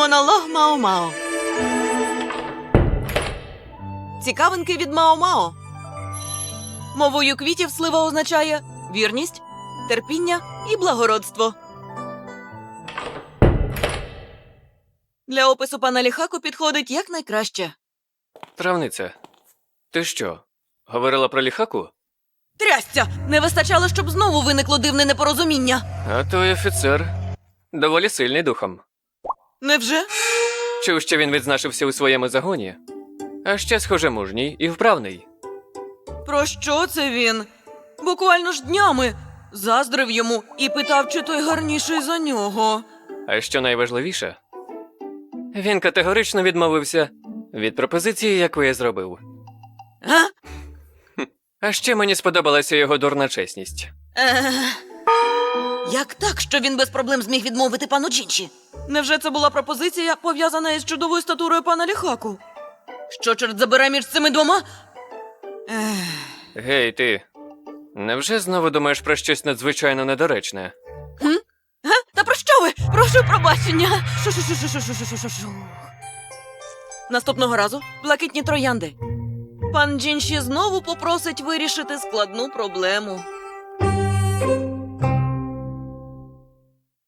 Монолог Мао-Мао. Цікавинки від Мао-Мао. Мовою квітів слива означає вірність, терпіння і благородство. Для опису пана Ліхаку підходить якнайкраще. Травниця, ти що? Говорила про ліхаку? Трясця! Не вистачало, щоб знову виникло дивне непорозуміння. А той офіцер доволі сильний духом. Невже? Чув, що він відзначився у своєму загоні, а ще, схоже, мужній і вправний. Про що це він? Буквально ж днями заздрив йому і питав, чи той гарніший за нього. А що найважливіше, він категорично відмовився від пропозиції, яку я зробив. А? А ще мені сподобалася його дурна чесність. Е... Як так, що він без проблем зміг відмовити пану Джінші? Невже це була пропозиція, пов'язана із чудовою статурою пана Ліхаку? Що чорт забере між цими двома? Ех... Гей, ти. Невже знову думаєш про щось надзвичайно недоречне? Га? Та про що ви? Прошу пробачення. Шу-шу-шу-шу-шу-шу-шу-шу-шу. Наступного разу блакитні троянди. Пан Джінші знову попросить вирішити складну проблему.